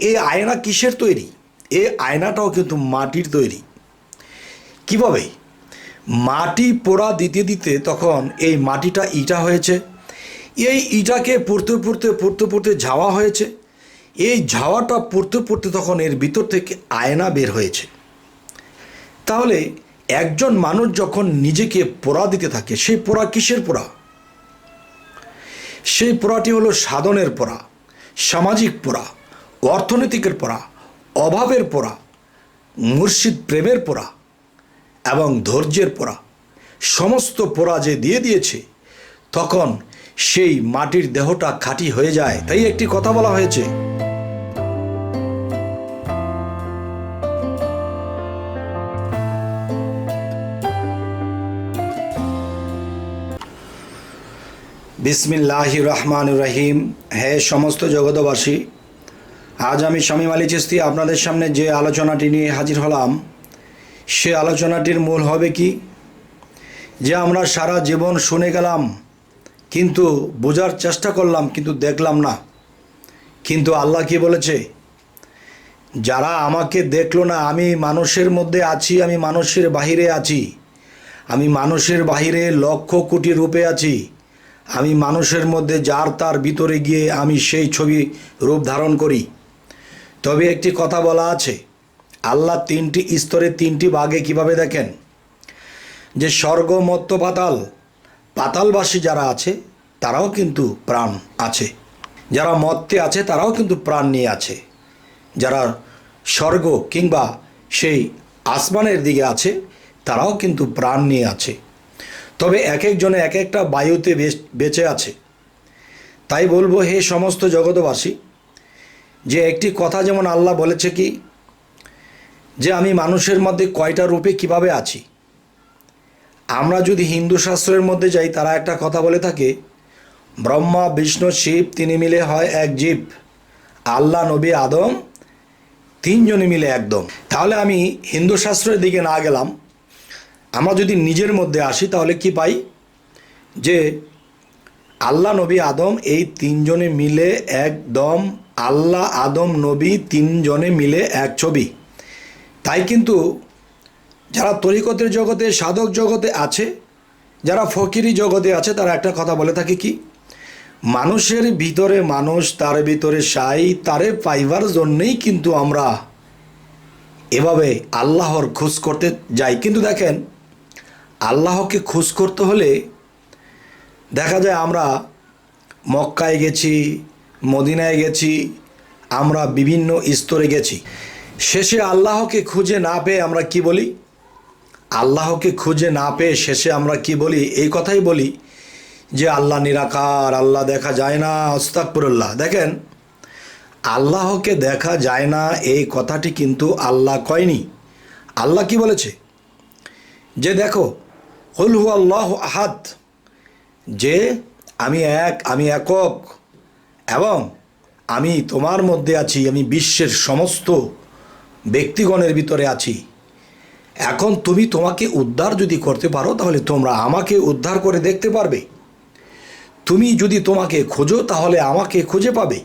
এই আয়না কিসের তৈরি? এই আয়নাটাও কিন্তু মাটির তৈরি। কীভাবে? মাটি পোড়া দিতে দিতে তখন এই মাটিটা ইটা হয়েছে। এই ইটাকে পড়তে পড়তে পড়তে পড়তে ঝাওয়া হয়েছে। এই ঝাওয়াটা পড়তে পড়তে তখন এর ভিতর থেকে আয়না বের হয়েছে। তাহলে একজন মানুষ যখন নিজেকে পোড়া দিতে থাকে, সেই পোড়া কিসের পোড়া? সেই পোড়াটি হলো সাধনের পোড়া, সামাজিক পোড়া। অর্থনৈতিকের পোড়া অভাবের পোড়া মুর্শিদ প্রেমের পোড়া এবং ধৈর্যের পোড়া সমস্ত পোড়া যে দিয়ে দিয়েছে, তখন সেই মাটির দেহটা খাঁটি হয়ে যায়। তাই একটি কথা বলা হয়েছে। বিসমিল্লাহ রহমান রহিম। হে সমস্ত জগতবাসী আজ আমি শামীম আলী চিস্তি আপনাদের সামনে যে আলোচনাটি নিয়ে হাজির হলাম, সে আলোচনাটির মূল হবে কি? যে আমরা সারা জীবন শুনে গেলাম, কিন্তু বোঝার চেষ্টা করলাম, কিন্তু দেখলাম না। কিন্তু আল্লাহ কি বলেছে? যারা আমাকে দেখল না, আমি মানুষের মধ্যে আছি, আমি মানুষের বাহিরে আছি। আমি মানুষের বাহিরে লক্ষ কোটি রূপে আছি। আমি মানুষের মধ্যে যার তার ভিতরে গিয়ে আমি সেই ছবি রূপ ধারণ করি। তবে একটি কথা বলা আছে, আল্লাহ তিনটি স্তরে তিনটি ভাগে কীভাবে দেখেন? যে স্বর্গ, মত্ত, পাতাল, পাতালবাসী যারা আছে, তারাও কিন্তু প্রাণ আছে। যারা মত্তে আছে, তারাও কিন্তু প্রাণ নিয়ে আছে। যারা স্বর্গ কিংবা সেই আসমানের দিকে আছে, তারাও কিন্তু প্রাণ নিয়ে আছে। তবে এক একজনে এক একটা বায়ুতে বেঁচে আছে। তাই বলব, হে সমস্ত জগতবাসী যে একটি কথা যেমন আল্লাহ বলেছে কি, যে আমি মানুষের মধ্যে কয়টা রূপে কীভাবে আছি? আমরা যদি হিন্দু শাস্ত্রের মধ্যে যাই, তারা একটা কথা বলে থাকে, ব্রহ্মা, বিষ্ণু, শিব তিনি মিলে হয় এক জীব, আল্লাহ, নবী, আদম তিনজনে মিলে একদম। তাহলে আমি হিন্দু শাস্ত্রের দিকে না গেলাম। আমরা যদি নিজের মধ্যে আসি, তাহলে কি পাই? যে আল্লাহ, নবী, আদম এই তিনজনে মিলে একদম আল্লাহ, আদম, নবী তিনজনে মিলে এক ছবি। তাই কিন্তু যারা তরিকতের জগতে, সাধক জগতে আছে, যারা ফকিরি জগতে আছে, তারা একটা কথা বলে থাকে কি? মানুষের ভিতরে মানুষ, তার ভিতরে সাই, তারে পাইবার জন্যেই কিন্তু আমরা এভাবে আল্লাহর খোঁজ করতে যাই। কিন্তু দেখেন, আল্লাহকে খোঁজ করতে হলে দেখা যায় আমরা মক্কায় গেছি মদিনায় গেছি, আমরা বিভিন্ন স্তরে গেছি। শেষে আল্লাহকে খুঁজে না পেয়ে আমরা কি বলি? আল্লাহকে খুঁজে না পেয়ে শেষে আমরা কি বলি? এই কথাই বলি যে, আল্লাহ নিরাকার, আল্লাহ দেখা যায় না অস্তাকপুরল্লাহ দেখেন, আল্লাহকে দেখা যায় না, এই কথাটি কিন্তু আল্লাহ কয়নি। আল্লাহ কি বলেছে? যে দেখো হল হু আল্লাহ আহাদ যে, আমি এক, আমি একক এবং আমি তোমার মধ্যে আছি, আমি বিশ্বের সমস্ত ব্যক্তিগণের ভিতরে আছি। এখন তুমি তোমাকে উদ্ধার যদি করতে পারো, তাহলে তোমরা আমাকে উদ্ধার করে দেখতে পারবে। তুমি যদি তোমাকে খোঁজো, তাহলে আমাকে খুঁজে পাবে।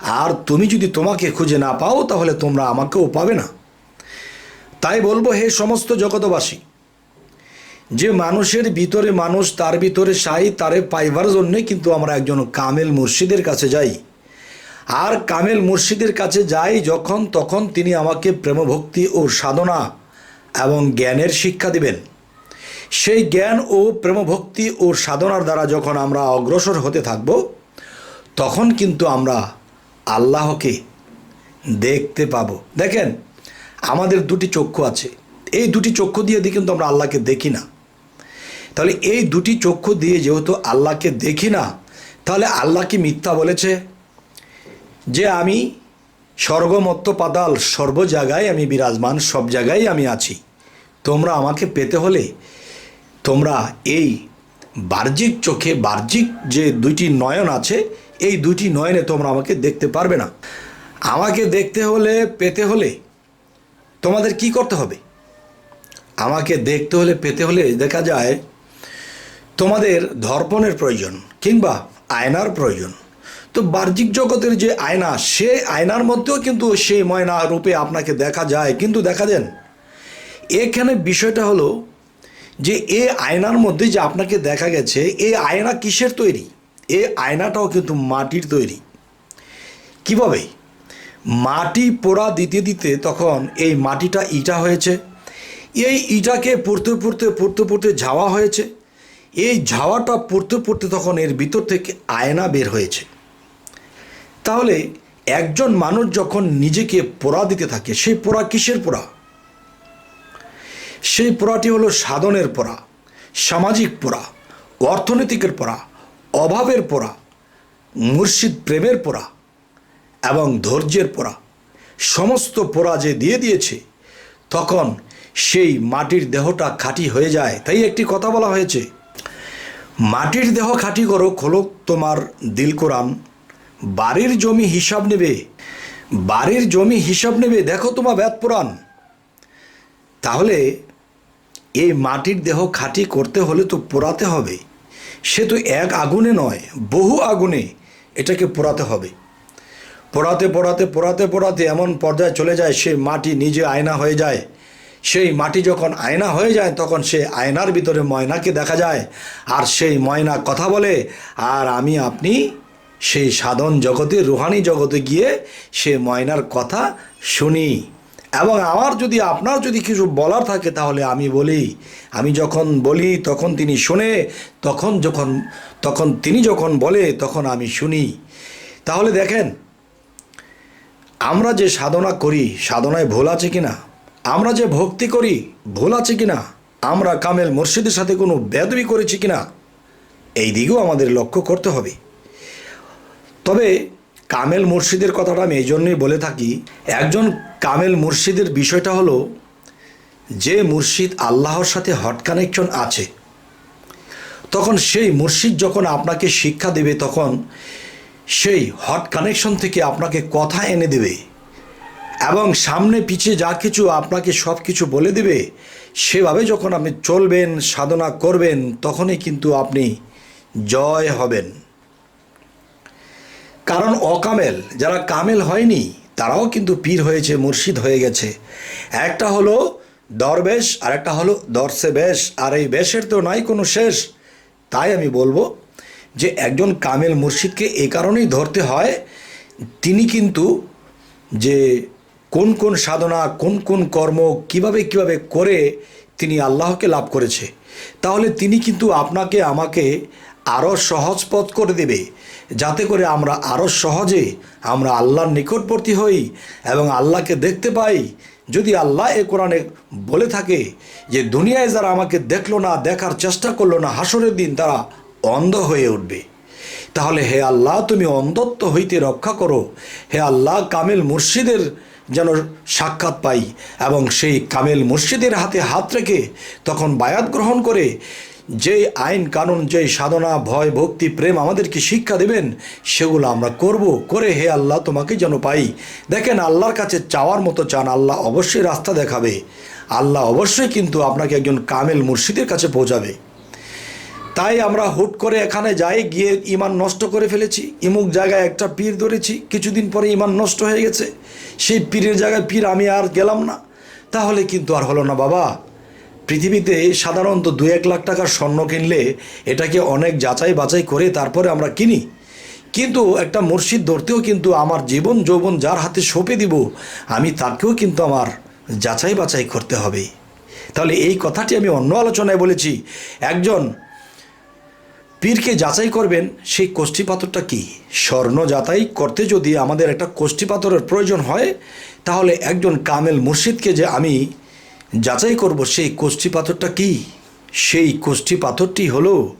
আর তুমি যদি তোমাকে খুঁজে না পাও, তাহলে তোমরা আমাকেও পাবে না। তাই বলব, হে সমস্ত জগতবাসী যে মানুষের ভিতরে মানুষ, তার ভিতরে সাই তারে পাইবার জন্যে কিন্তু আমরা একজন কামেল মুর্শিদের কাছে যাই। আর কামেল মুর্শিদের কাছে যাই যখন, তখন তিনি আমাকে প্রেমভক্তি ও সাধনা এবং জ্ঞানের শিক্ষা দিবেন। সেই জ্ঞান ও প্রেমভক্তি ও সাধনার দ্বারা যখন আমরা অগ্রসর হতে থাকব, তখন কিন্তু আমরা আল্লাহকে দেখতে পাবো। দেখেন, আমাদের দুটি চক্ষু আছে। এই দুটি চক্ষু দিয়ে কিন্তু আমরা আল্লাহকে দেখি না। তাহলে এই দুটি চক্ষু দিয়ে যেহেতু আল্লাহকে দেখি না, তাহলে আল্লাহ কি মিথ্যা বলেছে? যে আমি স্বর্গমত্ত পাতাল সর্ব জায়গায় আমি বিরাজমান, সব জায়গায় আমি আছি। তোমরা আমাকে পেতে হলে তোমরা এই বাহ্যিক চোখে, বাহ্যিক যে দুইটি নয়ন আছে, এই দুইটি নয়নে তোমরা আমাকে দেখতে পারবে না। আমাকে দেখতে হলে, পেতে হলে তোমাদের কি করতে হবে? আমাকে দেখতে হলে, পেতে হলে দেখা যায় তোমাদের দর্পণের প্রয়োজন কিংবা আয়নার প্রয়োজন। তো বাহ্যিক জগতের যে আয়না, সে আয়নার মধ্যেও কিন্তু সেই ময়না রূপে আপনাকে দেখা যায়। কিন্তু দেখা দেন, এখানে বিষয়টা হলো যে এ আয়নার মধ্যে যে আপনাকে দেখা গেছে এই আয়না কিসের তৈরি? এ আয়নাটাও কিন্তু মাটির তৈরি। কীভাবে? মাটি পোড়া দিতে দিতে তখন এই মাটিটা ইটা হয়েছে। এই ইটাকে পড়তে পড়তে পড়তে পড়তে ঝাওয়া হয়েছে। এই ঝাওয়াটা পড়তে পড়তে তখন এর ভিতর থেকে আয়না বের হয়েছে। তাহলে একজন মানুষ যখন নিজেকে পোড়া দিতে থাকে, সেই পোড়া কিসের পোড়া? সেই পোড়াটি হলো সাধনের পোড়া, সামাজিক পোড়া, অর্থনৈতিকের পোড়া, অভাবের পোড়া, মুর্শিদ প্রেমের পোড়া এবং ধৈর্যের পোড়া। সমস্ত পোড়া যে দিয়ে দিয়েছে, তখন সেই মাটির দেহটা খাঁটি হয়ে যায়। তাই একটি কথা বলা হয়েছে মাটির দেহ খাঁটি করো, খোলক তোমার দিল কোরআন। বাড়ির জমি হিসাব নেবে, বাড়ির জমি হিসাব নেবে, দেখো তোমার ব্যাত পুরাণ। তাহলে এই মাটির দেহ খাঁটি করতে হলে তো পোড়াতে হবে। সে তো এক আগুনে নয়, বহু আগুনে এটাকে পোড়াতে হবে। পোড়াতে পোড়াতে পোড়াতে পোড়াতে এমন পর্যায়ে চলে যায়, সে মাটি নিজে আয়না হয়ে যায়। সেই মাটি যখন আয়না হয়ে যায়, তখন সে আয়নার ভিতরে ময়নাকে দেখা যায়। আর সেই ময়না কথা বলে, আর আমি আপনি সেই সাধন জগতে, রুহানি জগতে গিয়ে সে ময়নার কথা শুনি। এবং আমার যদি, আপনার যদি কিছু বলার থাকে, তাহলে আমি বলি। আমি যখন বলি, তখন তিনি শুনে, তখন যখন, তখন তিনি যখন বলে, তখন আমি শুনি। তাহলে দেখেন, আমরা যে সাধনা করি, সাধনায় ভুল আছে কিনা? আমরা যে ভক্তি করি, ভুল আছে কিনা? আমরা কামেল মুর্শিদের সাথে কোনো বেদবি করেছি কিনা? এই দিকেও আমাদের লক্ষ্য করতে হবে। তবে কামেল মুর্শিদের কথাটা আমি এই জন্যই বলে থাকি, একজন কামেল মুর্শিদের বিষয়টা হলো, যে মুর্শিদ আল্লাহর সাথে হট কানেকশন আছে, তখন সেই মুর্শিদ যখন আপনাকে শিক্ষা দেবে, তখন সেই হট কানেকশন থেকে আপনাকে কথা এনে দেবে। এবং সামনে পিছিয়ে যা কিছু আপনাকে সব কিছু বলে দেবে, সেভাবে যখন আপনি চলবেন, সাধনা করবেন, তখনই কিন্তু আপনি জয় হবেন। কারণ অকামেল, যারা কামেল হয়নি, তারাও কিন্তু পীর হয়েছে, মুর্শিদ হয়ে গেছে। একটা হলো দরবেশ আর একটা হলো দর্শে বেশ। আর এই বেশের তো নাই কোনো শেষ। তাই আমি বলব যে, একজন কামেল মুর্শিদকে এ কারণেই ধরতে হয়, তিনি কিন্তু যে কোন কোন সাধনা, কোন কোন কর্ম, কীভাবে কীভাবে করে তিনি আল্লাহকে লাভ করেছে। তাহলে তিনি কিন্তু আপনাকে, আমাকে আরও সহজ পথ করে দেবে। যাতে করে আমরা আরও সহজে আমরা আল্লাহর নিকটবর্তী হই এবং আল্লাহকে দেখতে পাই। যদি আল্লাহ এ কোরআনে বলে থাকে যে, দুনিয়ায় যারা আমাকে দেখল না, দেখার চেষ্টা করল না, হাসরের দিন তারা অন্ধ হয়ে উঠবে। তাহলে হে আল্লাহ, তুমি অন্ধত্ব হইতে রক্ষা করো। হে আল্লাহ, কামেল মুর্শিদের যেন সাক্ষাৎ পাই এবং সেই কামেল মুর্শিদের হাতে হাত রেখে তখন বায়াত গ্রহণ করে, যেই আইন কানুন, যেই সাধনা, ভয়, ভক্তি, প্রেম আমাদেরকে শিক্ষা দেবেন, সেগুলো আমরা করব। করে হে আল্লাহ, তোমাকে যেন পাই। দেখেন, আল্লাহর কাছে চাওয়ার মতো চান, আল্লাহ অবশ্যই রাস্তা দেখাবে। আল্লাহ অবশ্যই কিন্তু আপনাকে একজন কামেল মুর্শিদের কাছে পৌঁছাবে। তাই আমরা হুট করে এখানে যাই, গিয়ে ইমান নষ্ট করে ফেলেছি। ইমুক জায়গায় একটা পীর ধরেছি, কিছুদিন পরে ইমান নষ্ট হয়ে গেছে। সেই পীরের জায়গায় পীর আমি আর গেলাম না। তাহলে কিন্তু আর হলো না বাবা। পৃথিবীতে সাধারণত দু এক লাখ টাকার স্বর্ণ কিনলে এটাকে অনেক যাচাই বাছাই করে তারপরে আমরা কিনি। কিন্তু একটা মুর্শিদ ধরতেও কিন্তু আমার জীবন যৌবন যার হাতে সঁপে দিব, আমি তাকেও কিন্তু আমার যাচাই বাছাই করতে হবে। তাহলে এই কথাটি আমি অন্য আলোচনায় বলেছি। একজন পীরকে যাচাই করবেন, সেই কোষ্ঠী পাথরটা কী? স্বর্ণ যাচাই করতে যদি আমাদের একটা কোষ্ঠী পাথরের প্রয়োজন হয়, তাহলে একজন কামেল মুর্শিদকে যে আমি যাচাই করব, সেই কোষ্ঠী পাথরটা কী? সেই কোষ্ঠী পাথরটি হলো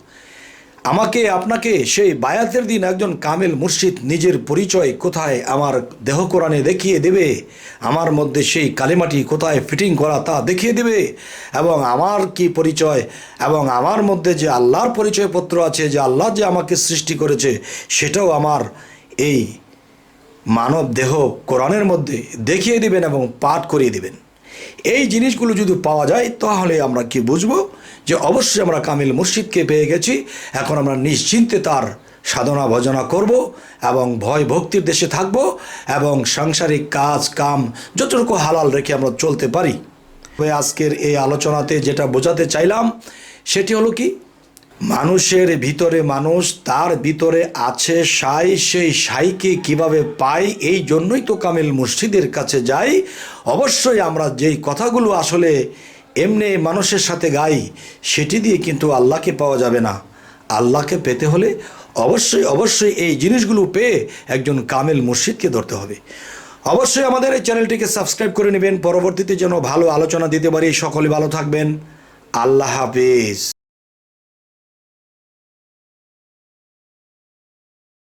আমাকে, আপনাকে, সেই বায়াতের দিন একজন কামেল মুর্শিদ নিজের পরিচয় কোথায় আমার দেহ কোরআনে দেখিয়ে দেবে, আমার মধ্যে সেই কালিমাটি কোথায় ফিটিং করা তা দেখিয়ে দেবে, এবং আমার কি পরিচয়, এবং আমার মধ্যে যে আল্লাহর পরিচয়পত্র আছে, যে আল্লাহ যে আমাকে সৃষ্টি করেছে, সেটাও আমার এই মানব দেহ কোরআনের মধ্যে দেখিয়ে দিবেন এবং পাঠ করিয়ে দিবেন। এই জিনিসগুলো যদি পাওয়া যায়, তাহলে আমরা কি বুঝব? যে অবশ্যই আমরা কামিল মুর্শিদকে পেয়ে গেছি। এখন আমরা নিশ্চিন্তে তার সাধনা ভজনা করব এবং ভয় ভক্তির দেশে থাকব এবং সাংসারিক কাজ, কাম যতটুকু হালাল রেখে আমরা চলতে পারি। তবে আজকের এই আলোচনাতে যেটা বোঝাতে চাইলাম, সেটি হলো কি? মানুষের ভিতরে মানুষ, তার ভিতরে আছে সাই, সেই সাইকে কীভাবে পাই, এই জন্যই তো কামিল মসজিদের কাছে যাই। অবশ্যই আমরা যেই কথাগুলো আসলে এমনি মানুষের সাথে গাই, সেটি দিয়ে কিন্তু আল্লাহকে পাওয়া যাবে না। আল্লাহকে পেতে হলে অবশ্যই অবশ্যই এই জিনিসগুলো পেয়ে একজন কামেল মুর্শিদকে ধরতে হবে। অবশ্যই আমাদের এই চ্যানেলটিকে সাবস্ক্রাইব করে নেবেন। পরবর্তীতে যেন ভালো আলোচনা দিতে পারি। সকলে ভালো থাকবেন। আল্লাহ হাফিজ।